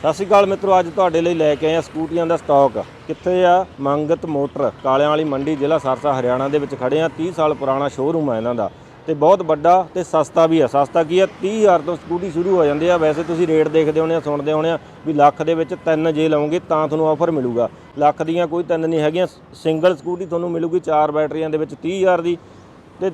ਸਤਿ ਸ਼੍ਰੀ ਅਕਾਲ ਮਿੱਤਰੋ ਅੱਜ ਤੁਹਾਡੇ ਲਈ ਲੈ ਕੇ ਆਏ ਆ ਸਕੂਟੀਆਂ ਦਾ ਸਟਾਕ। ਕਿੱਥੇ ਆ? ਮੰਗਤ ਮੋਟਰ ਕਾਲਿਆਂ ਵਾਲੀ ਮੰਡੀ ਜ਼ਿਲ੍ਹਾ ਸਰਸਾ ਹਰਿਆਣਾ ਦੇ ਵਿੱਚ ਖੜੇ ਆ 30 ਸਾਲ ਪੁਰਾਣਾ ਸ਼ੋਰੂਮ ਆ ਇਹਨਾਂ ਦਾ ਤੇ ਬਹੁਤ ਵੱਡਾ ਤੇ ਸਸਤਾ ਵੀ ਆ। ਸਸਤਾ ਕੀ ਆ? 30000 ਤੋਂ ਸਕੂਟੀ ਸ਼ੁਰੂ ਹੋ ਜਾਂਦੇ ਆ। ਵੈਸੇ ਤੁਸੀਂ ਰੇਟ ਦੇਖਦੇ ਹੋਣੇ ਆ ਸੁਣਦੇ ਹੋਣੇ ਆ ਵੀ ਲੱਖ ਦੇ ਵਿੱਚ ਤਿੰਨ ਜੇ ਲਓਗੇ ਤਾਂ ਤੁਹਾਨੂੰ ਆਫਰ ਮਿਲੂਗਾ। ਲੱਖ ਦੀਆਂ ਕੋਈ ਤਿੰਨ ਨਹੀਂ ਹੈਗੀਆਂ। ਸਿੰਗਲ ਸਕੂਟੀ ਤੁਹਾਨੂੰ ਮਿਲੂਗੀ ਚਾਰ ਬੈਟਰੀਆਂ ਦੇ ਵਿੱਚ 30000 ਦੀ ਤੇ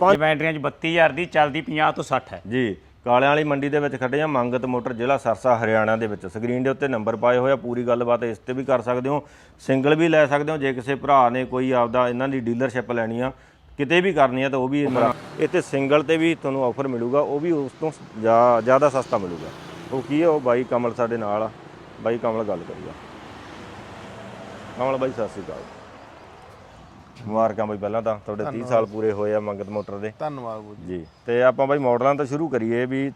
ਪੰਜ ਬੈਟਰੀਆਂ 'ਚ 32000 ਦੀ ਚੱਲਦੀ 50 ਤੋਂ 60 ਹੈ। ਜੀ। ਕਾਲਿਆਂ ਵਾਲੀ ਮੰਡੀ ਦੇ ਵਿੱਚ ਖੜੇ ਆ, ਮੰਗਤ ਮੋਟਰ ਜ਼ਿਲ੍ਹਾ ਸਰਸਾ ਹਰਿਆਣਾ ਦੇ ਵਿੱਚ। ਸਕਰੀਨ ਦੇ ਉੱਤੇ ਨੰਬਰ ਪਾਏ ਹੋਏ ਆ, ਪੂਰੀ ਗੱਲਬਾਤ ਇਸ ਤੇ ਵੀ ਕਰ ਸਕਦੇ ਹੋ। ਸਿੰਗਲ ਵੀ ਲੈ ਸਕਦੇ ਹੋ, ਜੇ ਕਿਸੇ ਭਰਾ ਨੇ ਕੋਈ ਆਪਦਾ ਇਹਨਾਂ ਦੀ ਡੀਲਰਸ਼ਿਪ ਲੈਣੀ ਆ, ਕਿਤੇ ਵੀ ਕਰਨੀ ਆ ਤਾਂ ਉਹ ਵੀ ਮੇਰਾ ਇੱਥੇ ਸਿੰਗਲ ਤੇ ਵੀ ਤੁਹਾਨੂੰ ਆਫਰ ਮਿਲੂਗਾ, ਉਹ ਵੀ ਉਸ ਤੋਂ ਜ਼ਿਆ- ਜ਼ਿਆਦਾ ਸਸਤਾ ਮਿਲੂਗਾ। ਉਹ ਕੀ ਹੈ ਉਹ ਬਾਈ ਕਮਲ ਸਾਡੇ ਨਾਲ ਆ। ਬਾਈ ਕਮਲ ਗੱਲ ਕਰੀਆ ਕਮਲ ਬਾਈ, ਸਤਿ ਸ਼੍ਰੀ ਅਕਾਲ। ਮੁਬਾਰਕਾਂ ਬਾਈ ਪਹਿਲਾਂ ਤਾਂ ਤੁਹਾਡੇ 30 ਸਾਲ ਪੂਰੇ ਹੋਏ ਆ ਮੰਗਤ ਮੋਟਰ ਦੇ। ਧੰਨਵਾਦ ਬੂ ਜੀ। ਤੇ ਆਪਾਂ ਬਾਈ ਮਾਡਲਾਂ ਤੋਂ ਸ਼ੁਰੂ ਕਰੀਏ ਵੀ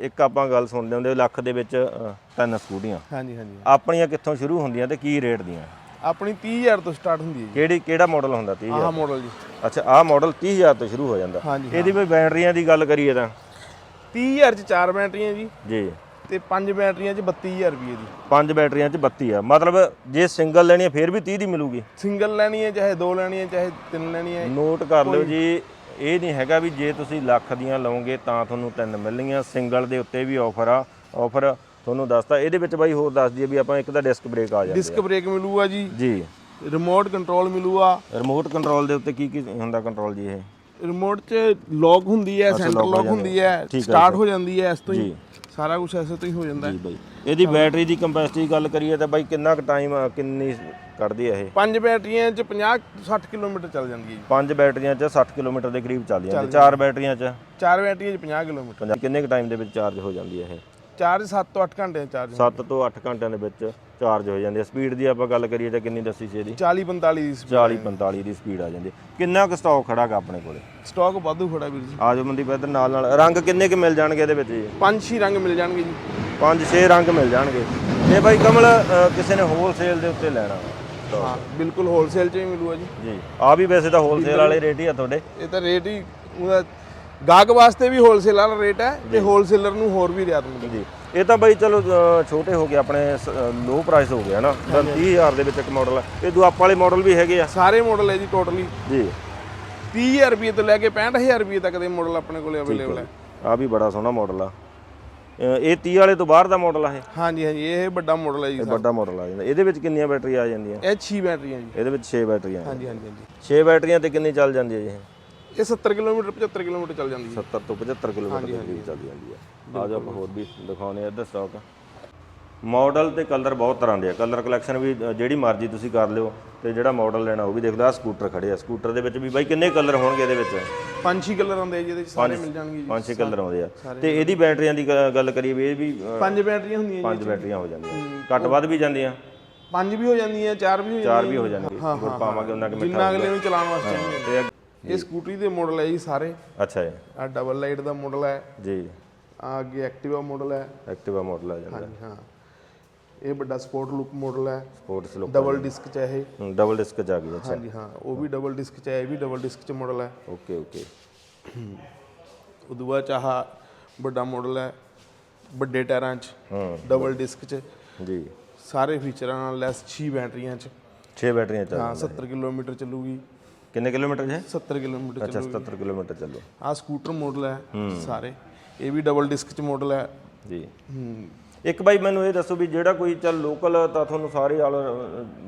ਇੱਕ ਆਪਾਂ ਗੱਲ ਸੁਣਦੇ ਹੁੰਦੇ ਲੱਖ ਦੇ ਵਿੱਚ ਤਿੰਨ ਸਕੂਟੀਆਂ। ਹਾਂਜੀ ਹਾਂਜੀ ਆਪਣੀਆਂ ਕਿੱਥੋਂ ਸ਼ੁਰੂ ਹੁੰਦੀਆਂ ਤੇ ਕੀ ਰੇਟ ਦੀਆਂ? ਆਪਣੀ 30000 ਤੋਂ ਸਟਾਰਟ ਹੁੰਦੀ ਹੈ ਕਿਹੜੀ ਕਿਹੜਾ ਮਾਡਲ ਹੁੰਦਾ 30000 ਆਹ ਮਾਡਲ ਜੀ। ਅੱਛਾ ਆਹ ਮਾਡਲ 30000 ਤੋਂ ਸ਼ੁਰੂ ਹੋ ਜਾਂਦਾ। ਇਹਦੀ ਵੀ ਬੈਟਰੀਆਂ ਦੀ ਗੱਲ ਕਰੀਏ ਤਾਂ। 30000 ਚ ਚਾਰ ਬੈਟਰੀਆਂ ਜੀ। ਜੀ। ਤੇ ਪੰਜ ਬੈਟਰੀਆਂ ਚ 32000 ਰੁਪਏ ਦੀ। ਪੰਜ ਬੈਟਰੀਆਂ 'ਚ 32 ਆ। ਮਤਲਬ ਜੇ ਸਿੰਗਲ ਲੈਣੀ ਹੈ ਫਿਰ ਵੀ 30 ਦੀ ਮਿਲੂਗੀ? ਸਿੰਗਲ ਲੈਣੀ ਹੈ ਚਾਹੇ ਦੋ ਲੈਣੀ ਹੈ ਚਾਹੇ ਤਿੰਨ ਲੈਣੀ ਹੈ ਨੋਟ ਕਰ ਲਿਓ ਜੀ ਇਹ ਨਹੀਂ ਹੈਗਾ ਵੀ ਜੇ ਤੁਸੀਂ ਲੱਖ ਦੀਆਂ ਲਓਗੇ ਤਾਂ ਤੁਹਾਨੂੰ ਤਿੰਨ ਮਿਲਣਗੀਆਂ। ਸਿੰਗਲ ਦੇ ਉੱਤੇ ਵੀ ਆਫਰ ਆ। ਆਫਰ ਤੁਹਾਨੂੰ ਦੱਸਤਾ। ਇਹਦੇ ਵਿੱਚ ਬਾਈ ਹੋਰ ਦੱਸ ਦਈਏ ਵੀ ਆਪਾਂ ਇੱਕ ਤਾਂ ਡਿਸਕ ਬ੍ਰੇਕ ਆ ਜਾਂਦੇ ਡਿਸਕ ਬ੍ਰੇਕ ਮਿਲੂਗਾ ਜੀ। ਜੀ। ਰਿਮੋਟ ਕੰਟਰੋਲ ਮਿਲੂਗਾ। ਰਿਮੋਟ ਕੰਟਰੋਲ ਦੇ ਉੱਤੇ ਕੀ ਕੀ ਹੁੰਦਾ ਕੰਟਰੋਲ ਜੀ ਇਹ? ਰਿਮੋਟ 'ਚ ਲੌਕ ਹੁੰਦੀ ਹੈ ਸੈਂਟਰ lock ਹੋ ਲੌਕ ਜਾਂਦੀ ਹੁੰਦੀ ਹੈ ਠੀਕ ਹੈ ਸਟਾਰਟ ਹੋ ਜਾਂਦੀ ਹੈ ਇਸ ਤੋਂ ਜੀ। ਹੀ ਸਾਰਾ ਕੁਝ ਐਸੇ ਤੋਂ ਹੀ ਹੋ ਜਾਂਦਾ ਹੈ। ਜੀ ਬਾਈ। ਇਹਦੀ ਬੈਟਰੀ ਦੀ ਕੰਪੈਸਿਟੀ ਗੱਲ ਕਰੀਏ ਤਾਂ ਬਾਈ ਕਿੰਨਾ ਕੁ ਟਾਈਮ ਕਿੰਨੀ ਕੱਢਦੀ ਹੈ ਇਹ? ਪੰਜ ਬੈਟਰੀਆਂ 'ਚ 50 60 ਕਿਲੋਮੀਟਰ ਚੱਲ ਜਾਂਦੀ ਹੈ ਜੀ। ਪੰਜ ਬੈਟਰੀਆਂ 'ਚ 60 ਕਿਲੋਮੀਟਰ ਦੇ ਕਰੀਬ ਚੱਲ ਜਾਂਦੀ ਚਾਰ ਬੈਟਰੀਆਂ 'ਚ? ਚਾਰ ਬੈਟਰੀਆਂ 'ਚ 50 ਕਿਲੋਮੀਟਰ। ਕਿੰਨੇ ਕੁ ਟਾਈਮ ਦੇ ਵਿੱਚ ਚਾਰਜ ਹੋ ਜਾਂਦੀ ਹੈ ਇਹ? ਚਾਰਜ 7 ਤੋਂ 8 ਘੰਟੇ ਚਾਰਜ 7 ਤੋਂ 8 ਘੰਟਿਆਂ ਦੇ ਵਿੱਚ ਚਾਰਜ ਹੋ ਜਾਂਦੀ ਹੈ। ਸਪੀਡ ਦੀ ਆਪਾਂ ਗੱਲ ਕਰੀਏ ਤਾਂ ਕਿੰਨੀ ਦੱਸੀ ਸੀ ਇਹਦੀ? 40 45 ਦੀ speed 40 45 ਦੀ ਸਪੀਡ ਆ ਜਾਂਦੀ ਹੈ। ਕਿੰਨਾ ਕੁ ਸਟਾਕ ਖੜਾਗਾ ਆਪਣੇ ਕੋਲੇ? ਸਟਾਕ ਵਾਧੂ ਖੜਾ ਵੀਰ ਜੀ। ਆਜੋ ਮੰਦੀ ਪੈਦਰ ਨਾਲ ਨਾਲ। ਰੰਗ ਕਿੰਨੇ ਕੁ ਮਿਲ ਜਾਣਗੇ ਇਹਦੇ ਵਿੱਚ ਜੀ? ਪੰਜ ਛੇ ਰੰਗ ਮਿਲ ਜਾਣਗੇ ਜੀ। ਪੰਜ ਛੇ ਰੰਗ ਮਿਲ ਜਾਣਗੇ। ਇਹ ਬਾਈ ਕਮਲ ਅ, ਕਿਸੇ ਨੇ ਹੋਲਸੇਲ ਦੇ ਉੱਤੇ ਲੈਣਾ? ਵਾ। ਹਾਂ ਬਿਲਕੁਲ ਹੋਲਸੇਲ 'ਚ ਹੀ ਮਿਲੂਗਾ ਜੀ। ਜੀ। ਆ ਵੀ ਵੈਸੇ ਤਾਂ ਹੋਲਸੇਲ ਵਾਲੇ ਰੇਟ ਹੀ ਆ ਤੁਹਾਡੇ। ਇਹ ਤਾਂ ਰੇਟ ਹੀ ਉਹਦਾ ਗਾਹਕ ਵਾਸਤੇ ਵੀ ਹੋਲਸੇਲ ਵਾਲਾ ਰੇਟ ਹੈ ਤੇ ਹੋਲਸੇਲਰ ਨੂੰ ਹੋਰ ਵੀ ਰਿਆਤ ਮਿਲੇਗੀ ਜੀ ਇਹ ਤਾਂ ਬਾਈ ਚਲੋ ਅ, ਛੋਟੇ ਹੋ ਗਏ ਆਪਣੇ ਲੋ ਪ੍ਰਾਈਸ ਹੋ ਗਿਆ ਨਾ ਤਾਂ 30000 ਦੇ ਵਿੱਚ ਇੱਕ ਮਾਡਲ ਹੈ। ਇਹ ਦੁਆਪ ਵਾਲੇ ਮਾਡਲ ਵੀ ਹੈਗੇ ਆ। ਸਾਰੇ ਮਾਡਲ ਹੈ ਜੀ ਟੋਟਲੀ ਜੀ। 30000 ਰੁਪਏ ਤੋਂ ਲੈ ਕੇ 65000 ਰੁਪਏ ਤੱਕ ਦੇ ਮਾਡਲ ਆਪਣੇ ਕੋਲੇ ਅਵੇਲੇਬਲ ਹੈ ਆ ਵੀ ਬੜਾ ਸੋਹਣਾ ਮਾਡਲ ਆ। ਅ, ਇਹ 30 ਵਾਲੇ ਤੋਂ ਬਾਹਰ ਦਾ ਮਾਡਲ ਆ ਇਹ। ਹਾਂਜੀ ਹਾਂਜੀ ਇਹ ਵੱਡਾ ਮਾਡਲ ਹੈ ਜੀ ਇਹ ਵੱਡਾ ਮਾਡਲ ਆ ਜਾਂਦਾ। ਇਹਦੇ ਵਿੱਚ ਕਿੰਨੀਆਂ ਬੈਟਰੀ ਆ ਜਾਂਦੀਆਂ? ਇਹ 6 ਬੈਟਰੀਆਂ ਜੀ। ਇਹਦੇ ਵਿੱਚ 6 ਬੈਟਰੀਆਂ ਹਾਂਜੀ ਹਾਂਜੀ ਹਾਂਜੀ। 6 ਬੈਟਰੀਆਂ ਤੇ ਕਿੰਨੀ ਚੱਲ ਜਾਂਦੀ ਹੈ ਜੀ ਇਹ? ਇਹ 70 ਕਿਲੋਮੀਟਰ 75 ਕਿਲੋਮੀਟਰ ਚੱਲ ਜਾਂਦੀ ਹੈ। 70 ਤੋਂ 75 ਕਿਲੋਮੀਟਰ ਦੇ ਚੱਲ ਜਾਂਦੀ ਹੈ। ਆ ਜਾ ਆਪਾਂ ਹੋਰ ਵੀ ਦਿਖਾਉਨੇ ਆ ਇੱਧਰ ਸਟਾਕ ਮਾਡਲ ਤੇ ਕਲਰ ਬਹੁਤ ਤਰ੍ਹਾਂ ਦੇ ਆ। ਕਲਰ ਕਲੈਕਸ਼ਨ ਵੀ ਜਿਹੜੀ ਮਰਜ਼ੀ ਤੁਸੀਂ ਕਰ ਲਿਓ ਤੇ ਜਿਹੜਾ ਮਾਡਲ ਲੈਣਾ ਉਹ ਵੀ ਦੇਖ ਲਓ ਆ ਸਕੂਟਰ ਖੜੇ ਆ। ਸਕੂਟਰ ਦੇ ਵਿੱਚ ਵੀ ਬਾਈ ਕਿੰਨੇ ਕਲਰ ਹੋਣਗੇ ਇਹਦੇ ਵਿੱਚ? ਪੰਜ ਛੇ ਕਲਰ ਆਉਂਦੇ ਆ ਜੀ ਇਹਦੇ 'ਚ ਸਾਰੇ ਮਿਲ ਜਾਣਗੇ ਜੀ। ਪੰਜ ਛੇ ਕਲਰ ਆਉਂਦੇ ਆ। ਤੇ ਇਹਦੀ ਬੈਟਰੀਆਂ ਦੀ ਗੱਲ ਕਰੀਏ ਵੀ ਇਹ ਵੀ ਪੰਜ ਬੈਟਰੀਆਂ ਹੁੰਦੀਆਂ ਪੰਜ ਬੈਟਰੀਆਂ ਹੋ ਜਾਂਦੀਆਂ। ਘੱਟ ਵੱਧ ਵੀ ਜਾਂਦੀਆਂ। ਪੰਜ ਵੀ ਹੋ ਜਾਂਦੀਆਂ ਚਾਰ ਵੀ ਹੋ ਚਾਰ ਜਾਂਦੀਆਂ ਵੀ ਹੋ ਜਾਣਗੇ ਗੁੜ ਪਾਵਾਂਗੇ ਉਹਨਾਂ ਕਿ ਮਿੱਠਾ ਜਿੰਨਾ ਅਗਲੇ ਨੂੰ ਚਲਾਉਣ ਵਾਸਤੇ ਤੇ ਇਹ- ਸਕੂਟਰੀ ਦੇ ਮਾਡਲ ਹੈ ਜੀ ਸਾਰੇ। ਅੱਛਾ ਜੀ। ਆ ਡਬਲ ਲਾਈਟ ਦਾ ਮਾਡਲ ਹੈ। ਜੀ। ਆ ਅੱਗੇ ਐਕਟਿਵਾ ਮਾਡਲ ਹੈ। ਐਕਟਿਵਾ ਮਾਡਲ ਆ ਜਾਂਦਾ ਹਾਂ। ਇਹ ਵੱਡਾ ਸਪੋਰਟ ਲੁੱਕ ਮਾਡਲ ਹੈ। ਸਪੋਰਟਸ ਲੁੱਕ ਡਬਲ ਡਿਸਕ ਚ ਹੈ ਇਹ। ਡਬਲ ਡਿਸਕ ਚ ਆ ਗਈ ਅੱਛਾ। ਹਾਂਜੀ ਹਾਂ। ਉਹ ਵੀ ਡਬਲ ਡਿਸਕ ਚ ਹੈ ਇਹ ਵੀ ਡਬਲ ਡਿਸਕ ਚ ਮਾਡਲ ਹੈ। Okay okay. ਉਦੋਂ ਬਾਅਦ ਚ ਆਹ ਵੱਡਾ ਮਾਡਲ ਹੈ ਵੱਡੇ ਟਾਇਰਾਂ ਚ। ਹਾਂ। ਡਬਲ ਡਿਸਕ ਚ। ਜੀ। ਸਾਰੇ ਫੀਚਰਾਂ ਨਾਲ ਲੈਸ 6 ਬੈਟਰੀਆਂ ਚ। 6 ਬੈਟਰੀਆਂ ਚੱਲ ਹਾਂ 70 ਕਿਲੋਮੀਟਰ ਚੱਲੂਗੀ। ਕਿੰਨੇ ਕਿਲੋਮੀਟਰ ਹੈ 70 ਕਿਲੋਮੀਟਰ ਅੱਛਾ 77 ਕਿਲੋਮੀਟਰ ਚੱਲੋ। ਆ ਸਕੂਟਰ ਮਾਡਲ ਹੈ ਸਾਰੇ। ਇਹ ਵੀ ਡਬਲ ਡਿਸਕ ਚ ਮਾਡਲ ਹੈ। ਜੀ। ਹੂੰ। ਇੱਕ ਬਾਈ ਮੈਨੂੰ ਇਹ ਦੱਸੋ ਵੀ ਜਿਹੜਾ ਕੋਈ ਚੱਲ ਲੋਕਲ ਤਾਂ ਤੁਹਾਨੂੰ ਸਾਰੇ ਆਲ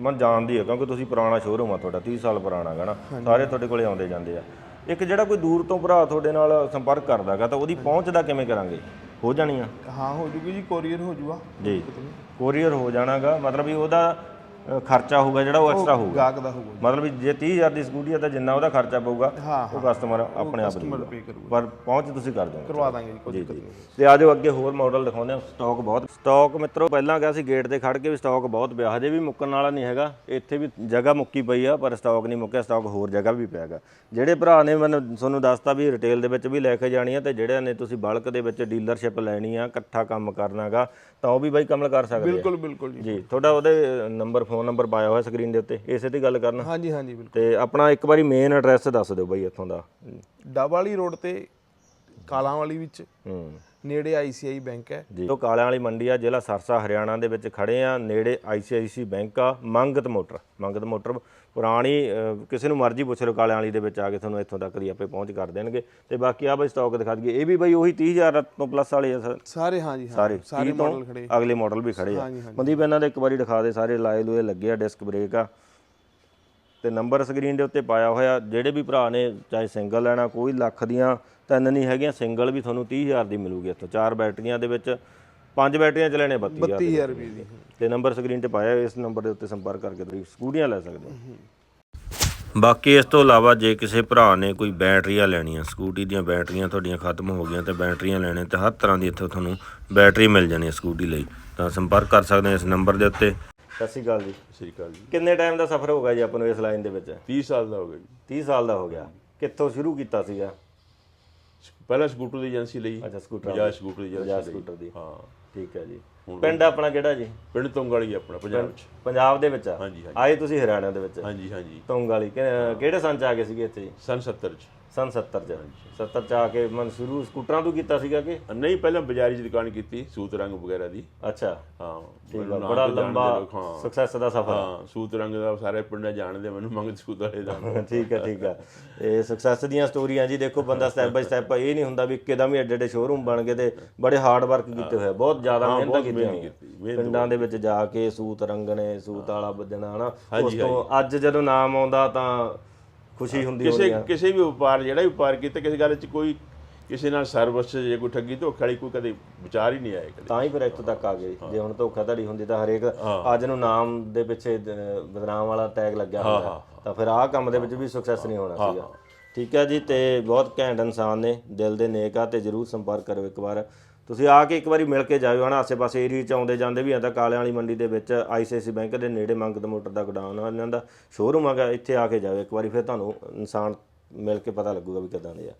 ਮਨ ਜਾਣਦੀ ਹੈ ਕਿਉਂਕਿ ਤੁਸੀਂ ਪੁਰਾਣਾ ਸ਼ੋਰੂਮ ਆ ਤੁਹਾਡਾ 30 ਸਾਲ ਪੁਰਾਣਾ ਹੈਗਾ ਨਾ। ਸਾਰੇ ਤੁਹਾਡੇ ਕੋਲੇ ਆਉਂਦੇ ਜਾਂਦੇ ਆ। ਇੱਕ ਜਿਹੜਾ ਕੋਈ ਦੂਰ ਤੋਂ ਭਰਾ ਤੁਹਾਡੇ ਨਾਲ ਸੰਪਰਕ ਕਰਦਾਗਾ ਤਾਂ ਉਹਦੀ ਪਹੁੰਚ ਦਾ ਕਿਵੇਂ ਕਰਾਂਗੇ? ਹੋ ਜਾਣੀ ਆ? ਹਾਂ ਹੋ ਜੂਗੀ ਜੀ ਕੋਰੀਅਰ ਹੋ ਜੂਗਾ। ਜੀ। ਕੋਰੀਅਰ ਹੋ ਜਾਣਾਗਾ ਮਤਲਬ ਵੀ ਉਹਦਾ ਖਰਚਾ ਹੋਊਗਾ ਜਿਹੜਾ ਉਹ ਐਕਸਟਰਾ ਹੋਊਗਾ। ਗਾਹਕ ਦਾ ਹੋਊਗਾ। ਮਤਲਬ ਵੀ ਜੇ 30000 ਦੀ ਸਕੂਟੀ ਆ ਤਾਂ ਜਿੰਨਾ ਉਹਦਾ ਖਰਚਾ ਪਊਗਾ ਉਹ ਕਸਟਮਰ ਆਪਣੇ ਆਪ ਦੇਊਗਾ। ਪਰ ਪਹੁੰਚ ਤੁਸੀਂ ਕਰ ਦੋਗੇ ਕਰਵਾ ਦਾਂਗੇ ਕੋਈ ਦਿੱਕਤ ਨਹੀਂ। ਤੇ ਆਜੋ ਅੱਗੇ ਹੋਰ ਮਾਡਲ ਦਿਖਾਉਂਦੇ ਹਾਂ। ਸਟਾਕ ਬਹੁਤ ਸਟਾਕ ਮਿੱਤਰੋ ਪਹਿਲਾਂ ਗਿਆ ਸੀ ਗੇਟ ਤੇ ਖੜ ਕੇ ਵੀ ਸਟਾਕ ਬਹੁਤ ਪਿਆ। ਹਜੇ ਵੀ ਮੁੱਕਣ ਵਾਲਾ ਨਹੀਂ ਹੈਗਾ। ਇੱਥੇ ਵੀ ਜਗ੍ਹਾ ਮੁੱਕੀ ਪਈ ਆ ਪਰ ਸਟਾਕ ਨਹੀਂ ਮੁੱਕਿਆ। ਸਟਾਕ ਹੋਰ ਜਗ੍ਹਾ ਵੀ ਪਿਆਗਾ ਜਿਹੜੇ ਭਰਾ ਨੇ ਮੈਨੂੰ ਤੁਹਾਨੂੰ ਦੱਸਤਾ ਵੀ ਰਿਟੇਲ ਦੇ ਵਿੱਚ ਵੀ ਲੈ ਕੇ ਜਾਣੀ ਆ ਤੇ ਜਿਹੜਿਆਂ ਨੇ ਤੁਸੀਂ ਬਲਕ ਦੇ ਵਿੱਚ ਡੀਲਰਸ਼ਿਪ ਲੈਣੀ ਆ ਇਕੱਠਾ ਕੰਮ ਕਰਨਾਗਾ ਤਾਂ ਉਹ ਵੀ ਬਾਈ ਕਮਲ ਕਰ ਸਕਦੇ ਆ। ਬਿਲਕੁਲ ਬਿਲਕੁਲ ਜੀ। ਤੁਹਾਡਾ ਉਹਦੇ ਨੰਬਰ ਫੋਨ ਨੰਬਰ ਪਾਇਆ ਹੋਇਆ ਸਕਰੀਨ ਦੇ ਉੱਤੇ ਇਸੇ ਦੀ ਗੱਲ ਕਰਨਾ। ਹਾਂਜੀ ਹਾਂਜੀ ਬਿਲਕੁਲ। ਤੇ ਆਪਣਾ ਇੱਕ ਵਾਰੀ ਮੇਨ ਐਡਰੈਸ ਦੱਸ ਦਿਓ ਬਾਈ ਇੱਥੋਂ ਦਾ। ਡੱਬ ਵਾਲੀ ਰੋਡ ਤੇ ਕਾਲਾਂ ਵਾਲੀ ਵਿੱਚ। ਹੂੰ। ਨੇੜੇ ਆਈਸੀਆਈ ਬੈਂਕ ਹੈ। ਜੀ। ਤੋਂ ਕਾਲਿਆਂ ਵਾਲੀ ਮੰਡੀ ਆ ਜ਼ਿਲ੍ਹਾ ਸਰਸਾ ਹਰਿਆਣਾ ਦੇ ਵਿੱਚ ਖੜੇ ਆ। ਨੇੜੇ ਆਈਸੀਆਈਸੀ ਬੈਂਕ ਆ ਮੰਗਤ ਮੋਟਰ। ਮੰਗਤ ਮੋਟਰ ਪੁਰਾਣੀ ਅਹ, ਕਿਸੇ ਨੂੰ ਮਰਜ਼ੀ ਪੁੱਛ ਲਓ ਕਾਲਿਆਂ ਵਾਲੀ ਦੇ ਵਿੱਚ ਆ ਕੇ ਤੁਹਾਨੂੰ ਇੱਥੋਂ ਤੱਕ ਦੀ ਆਪੇ ਪਹੁੰਚ ਕਰ ਦੇਣਗੇ। ਤੇ ਬਾਕੀ ਆ ਬਈ ਸਟਾਕ ਦਿਖਾ ਦਈਏ। ਇਹ ਵੀ ਬਈ ਉਹੀ 30000 ਤੋਂ ਪਲੱਸ ਵਾਲੇ ਆ ਸਰ। ਸਾਰੇ ਹਾਂਜੀ ਹਾਂ। ਸਾਰੇ। ਸਾਰੇ 30 ਤੋਂ ਮਾਡਲ ਖੜੇ ਅਗਲੇ ਮਾਡਲ ਵੀ ਖੜੇ ਆ। ਮਨਦੀਪ ਇਹਨਾਂ ਦੇ ਇੱਕ ਵਾਰੀ ਦਿਖਾ ਦੇ। ਸਾਰੇ ਲਾਏ ਲੂਏ ਲੱਗੇ ਆ ਡਿਸਕ ਬ੍ਰੇਕ ਆ। ਤੇ ਨੰਬਰ ਸਕਰੀਨ ਦੇ ਉੱਤੇ ਪਾਇਆ ਹੋਇਆ ਜਿਹੜੇ ਵੀ ਭਰਾ ਨੇ ਚਾਹੇ ਸਿੰਗਲ ਲੈਣਾ ਕੋਈ ਲੱਖ ਦੀਆਂ ਤਿੰਨ ਨਹੀਂ ਹੈਗੀਆਂ ਸਿੰਗਲ ਵੀ ਤੁਹਾਨੂੰ 30000 ਦੀ ਮਿਲੂਗੀ ਇੱਥੋਂ। ਚਾਰ ਬੈਟਰੀਆਂ ਦੇ ਵਿੱਚ ਪੰਜ ਬੈਟਰੀਆਂ ਚ ਲੈਣੇ 32000 ਦੇ 32000 ਰੁਪਏ ਦੀ। ਤੇ ਨੰਬਰ ਸਕਰੀਨ ਤੇ ਪਾਇਆ ਇਸ ਨੰਬਰ ਦੇ ਉੱਤੇ ਸੰਪਰਕ ਕਰਕੇ ਤੁਸੀਂ ਸਕੂਟੀਆਂ ਲੈ ਸਕਦੇ ਹੋ। ਬਾਕੀ ਇਸ ਤੋਂ ਇਲਾਵਾ ਜੇ ਕਿਸੇ ਭਰਾ ਨੇ ਕੋਈ ਬੈਟਰੀਆਂ ਲੈਣੀਆਂ ਸਕੂਟੀ ਦੀਆਂ ਬੈਟਰੀਆਂ ਤੁਹਾਡੀਆਂ ਖਤਮ ਹੋ ਗਈਆਂ ਤੇ ਬੈਟਰੀਆਂ ਲੈਣੇ ਤੇ ਹਰ ਤਰ੍ਹਾਂ ਦੀ ਇੱਥੋਂ ਤੁਹਾਨੂੰ ਬੈਟਰੀ ਮਿਲ ਜਾਣੀ ਹੈ ਸਕੂਟੀ ਲਈ ਤਾਂ ਸੰਪਰਕ ਕਰ ਸਕਦੇ ਹੋ ਇਸ ਨੰਬਰ ਦੇ ਉੱਤੇ। ਸਤਿ ਸ਼੍ਰੀ ਅਕਾਲ ਜੀ। ਸ੍ਰੀ ਅਕਾਲ ਜੀ। ਕਿੰਨੇ ਟਾਈਮ ਦਾ ਸਫ਼ਰ ਹੋਗਾ ਜੀ ਆਪਾਂ ਨੂੰ ਇਸ ਲਾਈਨ ਦੇ ਵਿੱਚ? 30 ਸਾਲ ਦਾ ਹੋ ਗਿਆ ਜੀ। 30 ਸਾਲ ਦਾ ਹੋ ਗਿਆ। ਕਿੱਥੋਂ ਸ਼ੁਰੂ ਕੀਤਾ ਸੀਗਾ? ਪਹਿਲਾਂ ਸਕੂਟਰ ਦੀ ਏਜੰਸੀ ਲਈ। ਅੱਛਾ ਸਕੂਟਰ ਬਜਾਜ ਸਕੂਟਰ ਦੀ ਏਜੰਸੀ ਸਕੂਟਰ ਦੀ। ਹਾਂ। ਠੀਕ ਹੈ ਜੀ। ਪਿੰਡ ਆਪਣਾ ਕਿਹੜਾ ਜੀ? ਪਿੰਡ ਤੁੰਗਾਲੀ ਆਪਣਾ ਪੰਜਾਬ ਚ ਪੰਜਾਬ ਦੇ ਵਿੱਚ ਆ? ਹਾਂਜੀ, ਹਾਂਜੀ। ਆਏ ਤੁਸੀਂ ਹਰਿਆਣਾ ਦੇ ਵਿੱਚ? ਹਾਂਜੀ ਹਾਂਜੀ। ਤੁੰਗ ਵਾਲੀ ਕਿ- ਕਿਹੜੇ ਸੰਨ ਚ ਆ ਗਏ ਸੀਗੇ ਇੱਥੇ? ਜੀ ਸਨ 70 ਚ। ਸਨ 70 ਚ। 70 ਚ ਆ ਕੇ ਮਨ ਸ਼ੁਰੂ ਸਕੂਟਰਾਂ ਤੋਂ ਕੀਤਾ ਸੀਗਾ ਕਿ? ਨਹੀਂ ਪਹਿਲਾਂ ਬਜਾਰੀ ਦੀ ਦੁਕਾਨ ਕੀਤੀ ਸੂਤ ਰੰਗ ਵਗੈਰਾ ਦੀ। ਅੱਛਾ। ਹਾਂ ਮੈਨੂੰ ਨਾਮ ਬੜਾ ਤਾਂ ਜਾਣਦੇ ਲੰਬਾ ਲੋਕ, ਹਾਂ। ਸਕਸੈਸ ਦਾ ਸਫ਼ਰ ਹਾਂ ਸੂਤ ਰੰਗ ਦਾ ਸਾਰੇ ਪਿੰਡਾਂ ਜਾਣਦੇ ਮੈਨੂੰ ਮੰਗਤ ਸੂਤ ਵਾਲੇ ਦਾ। ਠੀਕ ਹੈ ਠੀਕ ਹੈ ਇਹ ਸਕਸੈਸ ਦੀਆਂ ਸਟੋਰੀਆਂ ਜੀ ਦੇਖੋ ਬੰਦਾ ਸਟੈਪ ਬਾਈ ਸਟੈਪ ਇਹ ਨਹੀਂ ਹੁੰਦਾ ਵੀ ਇੱਕਦਮ ਹੀ ਐਡੇ ਐਡੇ ਸ਼ੋਰੂਮ ਬਣ ਗਏ ਤੇ ਬੜੇ ਹਾਰਡ ਵਰਕ ਕੀਤੇ ਹੋਏ ਆ, ਬਹੁਤ ਜ਼ਿਆਦਾ ਮਿਹਨਤ ਬਹੁਤ ਕੀਤੀ ਮਿਹਨਤ ਹੋਈ ਕੀਤੀ, ਮਿਹਨਤ ਪਿੰਡਾਂ ਦੇ ਵਿੱਚ ਜਾ ਕੇ ਸੂਤ ਰੰਗਣੇ ਸੂਤ ਵਾਲਾ ਵੱਜਣਾ ਹਨਾ। ਉਸ ਤੋਂ ਅੱਜ ਜਦੋਂ ਨਾਮ ਆਉਂਦਾ ਤਾਂ ਖੁਸ਼ੀ ਹੁੰਦੀ ਹੋਣੀ ਕਿਸੇ ਕਿਸੇ ਵੀ ਵਪਾਰ ਜਿਹੜਾ ਵੀ ਵਪਾਰ ਕੀਤਾ ਕਿਸੇ ਗੱਲ ਚ ਕੋਈ ਕਿਸੇ ਨਾਲ ਸਰਵਿਸ ਜੇ ਕੋਈ ਠੱਗੀ ਧੋਖਾ ਵਾਲੀ ਕੋਈ ਕਦੇ ਵਿਚਾਰ ਹੀ ਨਹੀਂ ਆਇਆ ਕਦੇ। ਤਾਂ ਹੀ ਫਿਰ ਇੱਥੋਂ ਤੱਕ ਆ ਗਏ। ਜੇ ਹੁਣ ਧੋਖਾਧੜੀ ਹੁੰਦੀ ਤਾਂ ਹਰੇਕ ਅੱਜ ਨੂੰ ਨਾਮ ਦੇ ਪਿੱਛੇ ਬਦਨਾਮ ਵਾਲਾ ਟੈਗ ਲੱਗਿਆ ਹੁੰਦਾ। ਤਾਂ ਫਿਰ ਆਹ ਕੰਮ ਦੇ ਵਿੱਚ ਵੀ ਸਕਸੈਸ ਨਹੀਂ ਹੋਣਾ ਸੀਗਾ। ਠੀਕ ਹੈ ਜੀ, ਤੇ ਬਹੁਤ ਘੈਂਟ ਇਨਸਾਨ ਨੇ, ਦਿਲ ਦੇ ਨੇਕ ਆ, ਤੇ ਜਰੂਰ ਸੰਪਰਕ ਕਰੋ ਇੱਕ ਵਾਰ। ਤੁਸੀਂ ਆ ਕੇ ਇੱਕ ਵਾਰੀ ਮਿਲ ਕੇ ਜਾਇਓ, ਹਨਾ, ਆਸੇ-ਪਾਸੇ ਏਰੀਆ ਚ ਆਉਂਦੇ ਜਾਂਦੇ ਵੀ ਆ ਤਾਂ ਕਾਲਿਆਂ ਵਾਲੀ ਮੰਡੀ ਦੇ ਵਿੱਚ ਆਈਸੀਆਈਸੀ ਬੈਂਕ ਦੇ ਨੇੜੇ ਮੰਗਦ ਮੋਟਰ ਦਾ ਗੋਡਾਊਨ ਆ, ਇਹਨਾਂ ਦਾ ਸ਼ੋਰੂਮ ਹੈਗਾ, ਇੱਥੇ ਆ ਕੇ ਜਾਇਓ ਇੱਕ ਵਾਰੀ, ਫਿਰ ਤੁਹਾਨੂੰ ਇਨਸਾਨ ਮਿਲ ਕੇ ਪਤਾ ਲੱਗੂਗਾ ਵੀ ਕਿਦਾਂ ਦੇ ਆ।